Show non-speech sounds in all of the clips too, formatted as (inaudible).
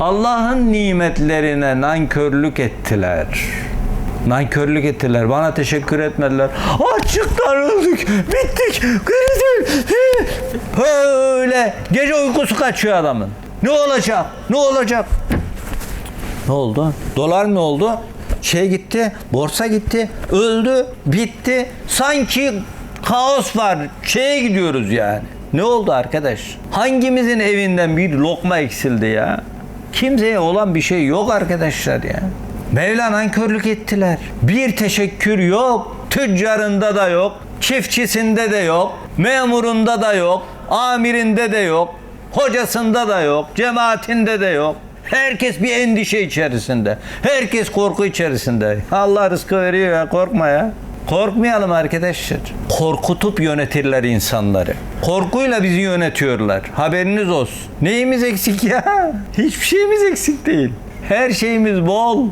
Allah'ın nimetlerine nankörlük ettiler. Nankörlük ettiler. Bana teşekkür etmediler. Açıktan öldük. Bittik. Kritik. Böyle. Gece uykusu kaçıyor adamın. Ne olacak? Ne olacak? Ne oldu? Dolar ne oldu? Şey gitti, borsa gitti, öldü, bitti. Sanki kaos var. Şeye gidiyoruz yani. Ne oldu arkadaş? Hangimizin evinden bir lokma eksildi ya? Kimseye olan bir şey yok arkadaşlar ya. Mevla nankörlük ettiler. Bir teşekkür yok. Tüccarında da yok. Çiftçisinde de yok. Memurunda da yok. Amirinde de yok. Hocasında da yok. Cemaatinde de yok. Herkes bir endişe içerisinde. Herkes korku içerisinde. Allah rızkı veriyor ya korkma ya. Korkmayalım arkadaşlar. Korkutup yönetirler insanları. Korkuyla bizi yönetiyorlar. Haberiniz olsun. Neyimiz eksik ya? (laughs) Hiçbir şeyimiz eksik değil. Her şeyimiz bol.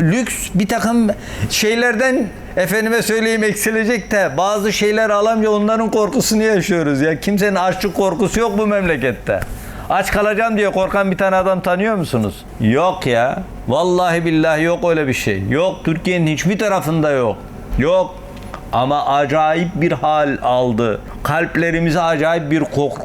Lüks bir takım şeylerden efendime söyleyeyim eksilecek de bazı şeyler alamayınca onların korkusunu yaşıyoruz ya. Kimsenin açlık korkusu yok bu memlekette. Aç kalacağım diye korkan bir tane adam tanıyor musunuz? Yok ya. Vallahi billahi yok öyle bir şey. Yok Türkiye'nin hiçbir tarafında yok. Yok. Ama acayip bir hal aldı. Kalplerimize acayip bir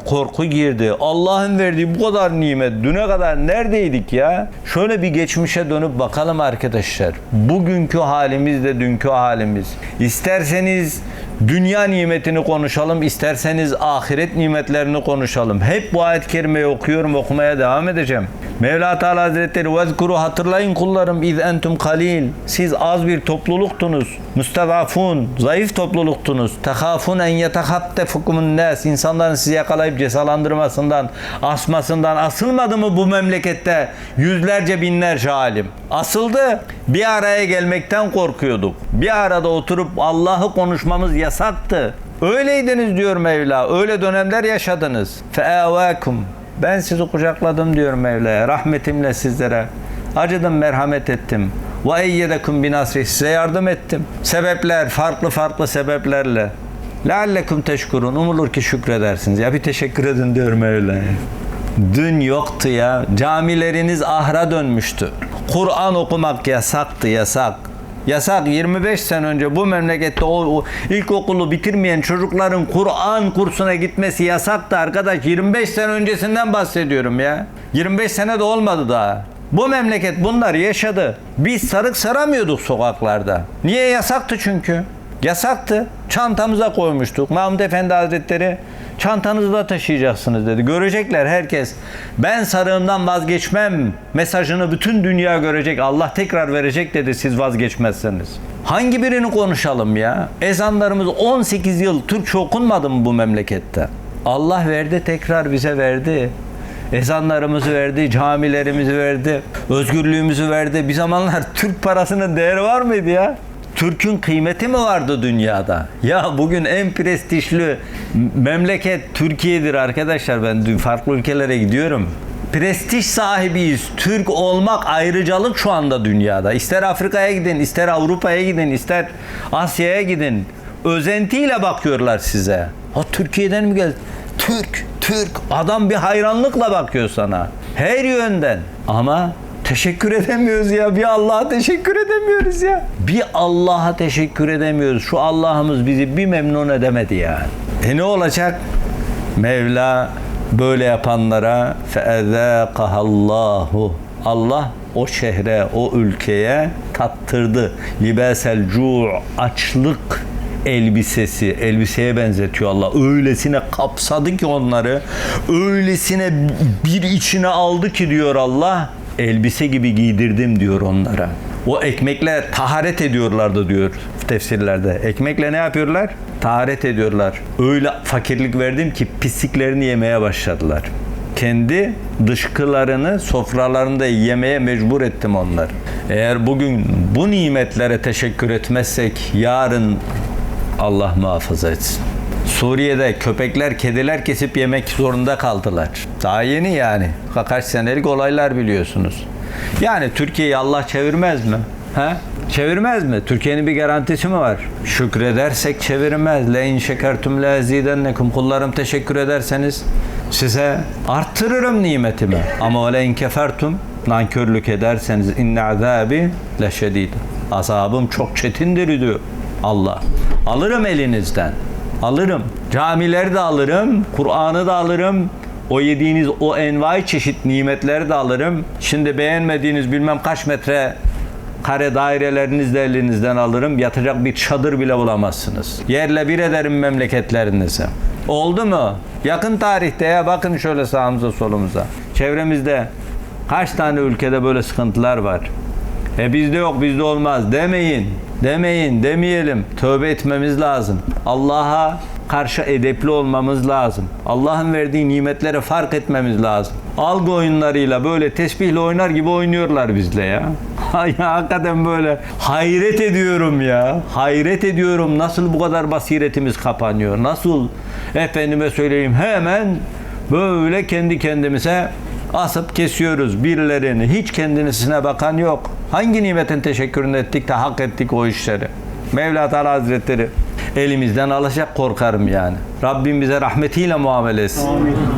korku, girdi. Allah'ın verdiği bu kadar nimet. Düne kadar neredeydik ya? Şöyle bir geçmişe dönüp bakalım arkadaşlar. Bugünkü halimiz de dünkü halimiz. İsterseniz dünya nimetini konuşalım, isterseniz ahiret nimetlerini konuşalım. Hep bu ayet-i kerimeyi okuyorum, okumaya devam edeceğim. Mevla Teala Hazretleri vezkuru hatırlayın kullarım iz entum kalil. Siz az bir topluluktunuz. Müstedafun, zayıf topluluktunuz. Tehafun en yetehattefekumun nas. İnsanların sizi yakalayıp cezalandırmasından, asmasından asılmadı mı bu memlekette yüzlerce binlerce alim? Asıldı. Bir araya gelmekten korkuyorduk. Bir arada oturup Allah'ı konuşmamız yasaktı. Öyleydiniz diyor Mevla. Öyle dönemler yaşadınız. Fe'avakum. Ben sizi kucakladım diyor Mevla'ya. Rahmetimle sizlere. Acıdım, merhamet ettim. Ve eyyedekum binasri. Size yardım ettim. Sebepler, farklı farklı sebeplerle. Leallekum teşkurun. Umulur ki şükredersiniz. Ya bir teşekkür edin diyor Mevla'ya. Dün yoktu ya. Camileriniz ahra dönmüştü. Kur'an okumak yasaktı, yasak. Yasak 25 sene önce bu memlekette o, o ilkokulu bitirmeyen çocukların Kur'an kursuna gitmesi yasaktı arkadaş. 25 sene öncesinden bahsediyorum ya. 25 sene de olmadı daha. Bu memleket bunlar yaşadı. Biz sarık saramıyorduk sokaklarda. Niye yasaktı çünkü? Yasaktı. Çantamıza koymuştuk. Mahmud Efendi Hazretleri çantanızı da taşıyacaksınız dedi. Görecekler herkes. Ben sarığımdan vazgeçmem mesajını bütün dünya görecek. Allah tekrar verecek dedi siz vazgeçmezseniz. Hangi birini konuşalım ya? Ezanlarımız 18 yıl Türkçe okunmadı mı bu memlekette? Allah verdi tekrar bize verdi. Ezanlarımızı verdi, camilerimizi verdi, özgürlüğümüzü verdi. Bir zamanlar Türk parasının değeri var mıydı ya? Türk'ün kıymeti mi vardı dünyada? Ya bugün en prestijli memleket Türkiye'dir arkadaşlar. Ben farklı ülkelere gidiyorum. Prestij sahibiyiz. Türk olmak ayrıcalık şu anda dünyada. İster Afrika'ya gidin, ister Avrupa'ya gidin, ister Asya'ya gidin. Özentiyle bakıyorlar size. Ha Türkiye'den mi geldi? Türk, Türk. Adam bir hayranlıkla bakıyor sana. Her yönden. Ama teşekkür edemiyoruz ya. Bir Allah'a teşekkür edemiyoruz ya. Bir Allah'a teşekkür edemiyoruz. Şu Allah'ımız bizi bir memnun edemedi ya. E ne olacak? Mevla böyle yapanlara feezâkahallahu Allah o şehre, o ülkeye tattırdı. Libasel cu' açlık elbisesi, elbiseye benzetiyor Allah. Öylesine kapsadı ki onları, öylesine bir içine aldı ki diyor Allah, elbise gibi giydirdim diyor onlara. O ekmekle taharet ediyorlardı diyor tefsirlerde. Ekmekle ne yapıyorlar? Taharet ediyorlar. Öyle fakirlik verdim ki pisliklerini yemeye başladılar. Kendi dışkılarını sofralarında yemeye mecbur ettim onları. Eğer bugün bu nimetlere teşekkür etmezsek yarın Allah muhafaza etsin. Suriye'de köpekler, kediler kesip yemek zorunda kaldılar. Daha yeni yani. Kaç senelik olaylar biliyorsunuz. Yani Türkiye'yi Allah çevirmez mi? He? Çevirmez mi? Türkiye'nin bir garantisi mi var? Şükredersek çevirmez. Le in şekertum le ezidennekum. Kullarım teşekkür ederseniz size arttırırım nimetimi. Ama le in kefertum nankörlük ederseniz inne azabi leşedid. Azabım çok çetindir diyor Allah. Alırım elinizden. Alırım. Camileri de alırım. Kur'an'ı da alırım. O yediğiniz o envai çeşit nimetleri de alırım. Şimdi beğenmediğiniz bilmem kaç metre kare dairelerinizi de elinizden alırım. Yatacak bir çadır bile bulamazsınız. Yerle bir ederim memleketlerinizi. Oldu mu? Yakın tarihte ya bakın şöyle sağımıza solumuza. Çevremizde kaç tane ülkede böyle sıkıntılar var. E bizde yok bizde olmaz demeyin. Demeyin demeyelim. Tövbe etmemiz lazım. Allah'a karşı edepli olmamız lazım. Allah'ın verdiği nimetlere fark etmemiz lazım. Algı oyunlarıyla böyle tesbihle oynar gibi oynuyorlar bizle ya. (laughs) Ay hakikaten böyle hayret ediyorum ya. Hayret ediyorum nasıl bu kadar basiretimiz kapanıyor. Nasıl efendime söyleyeyim hemen böyle kendi kendimize asıp kesiyoruz birilerini. Hiç kendisine bakan yok. Hangi nimetin teşekkürünü ettik de hak ettik o işleri. Mevla Teala Hazretleri elimizden alacak korkarım yani. Rabbim bize rahmetiyle muamele etsin.